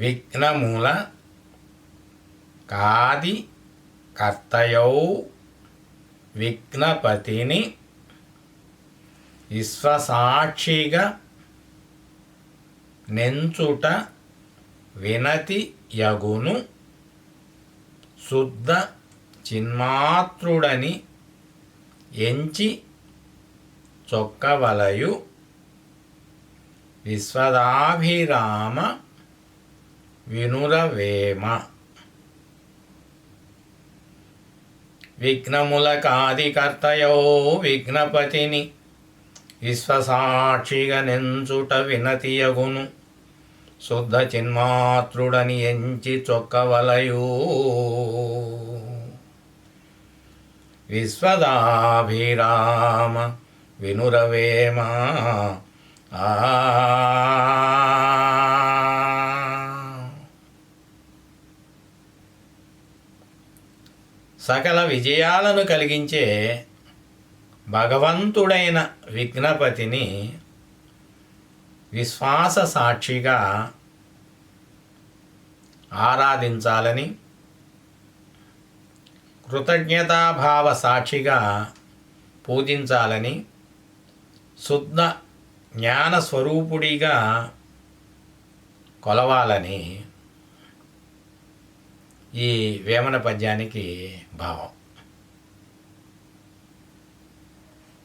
విఘ్నమూల కాది కర్తయౌ విఘ్నపతిని విశ్వసాక్షిగా నెంచుట వినతి యగును శుద్ధ చిన్మాత్రుడని ఎంచి చొక్కవలయు విశ్వదాభిరామ వినురవేమ. విఘ్నములకాదికర్తయో విఘ్నపతిని విశ్వసాక్షిగా నెంచుట వినతియగును. శుద్ధ చిన్మాతృడని ఎంచి చొక్కవలయూ. విశ్వదాభిరామ వినురవేమ. ఆ సకల విజయాలను కలిగించే భగవంతుడైన విఘ్నపతిని విశ్వాస సాక్షిగా ఆరాధించాలని కృతజ్ఞతాభావ సాక్షిగా పూజించాలని శుద్ధ జ్ఞాన స్వరూపుడిగా కొలవాలని ఈ వేమన పద్యానికి భావం.